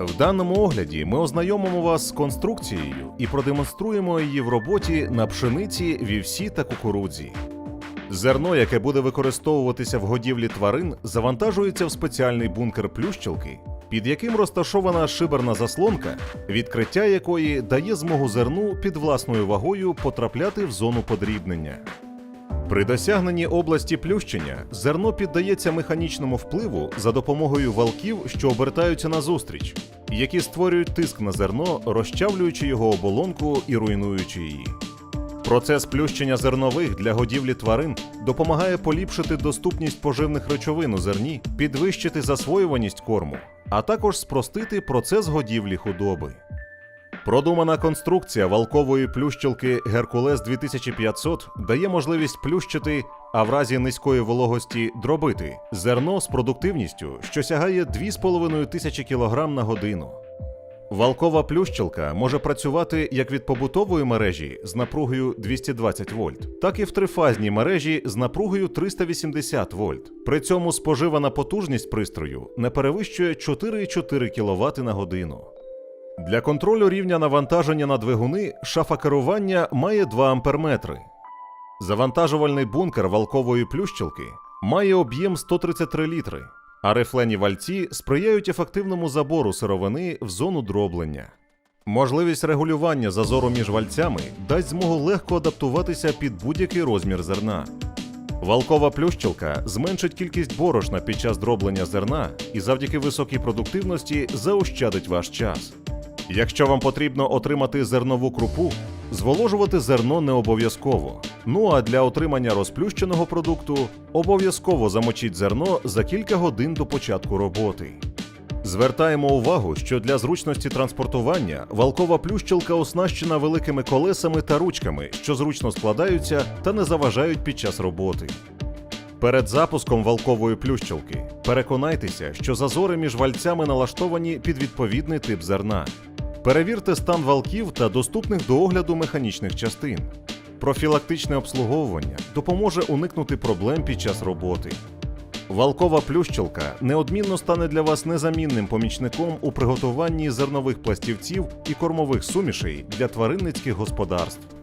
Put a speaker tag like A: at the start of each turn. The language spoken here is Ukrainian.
A: В даному огляді ми ознайомимо вас з конструкцією і продемонструємо її в роботі на пшениці, вівсі та кукурудзі. Зерно, яке буде використовуватися в годівлі тварин, завантажується в спеціальний бункер плющилки, під яким розташована шиберна заслонка, відкриття якої дає змогу зерну під власною вагою потрапляти в зону подрібнення. При досягненні області плющення зерно піддається механічному впливу за допомогою валків, що обертаються назустріч, які створюють тиск на зерно, розчавлюючи його оболонку і руйнуючи її. Процес плющення зернових для годівлі тварин допомагає поліпшити доступність поживних речовин у зерні, підвищити засвоюваність корму, а також спростити процес годівлі худоби. Продумана конструкція валкової плющилки Геркулес 2500 дає можливість плющити, а в разі низької вологості дробити зерно з продуктивністю, що сягає 2,5 тисячі кг на годину. Валкова плющилка може працювати як від побутової мережі з напругою 220 вольт, так і в трифазній мережі з напругою 380 вольт. При цьому споживана потужність пристрою не перевищує 4,4 кВт на годину. Для контролю рівня навантаження на двигуни шафа керування має 2 амперметри. Завантажувальний бункер валкової плющилки має об'єм 133 літри, а рифлені вальці сприяють ефективному забору сировини в зону дроблення. Можливість регулювання зазору між вальцями дасть змогу легко адаптуватися під будь-який розмір зерна. Валкова плющилка зменшить кількість борошна під час дроблення зерна і завдяки високій продуктивності заощадить ваш час. Якщо вам потрібно отримати зернову крупу, зволожувати зерно не обов'язково. Ну а для отримання розплющеного продукту обов'язково замочіть зерно за кілька годин до початку роботи. Звертаємо увагу, що для зручності транспортування валкова плющилка оснащена великими колесами та ручками, що зручно складаються та не заважають під час роботи. Перед запуском валкової плющилки переконайтеся, що зазори між вальцями налаштовані під відповідний тип зерна. Перевірте стан валків та доступних до огляду механічних частин. Профілактичне обслуговування допоможе уникнути проблем під час роботи. Валкова плющилка неодмінно стане для вас незамінним помічником у приготуванні зернових пластівців і кормових сумішей для тваринницьких господарств.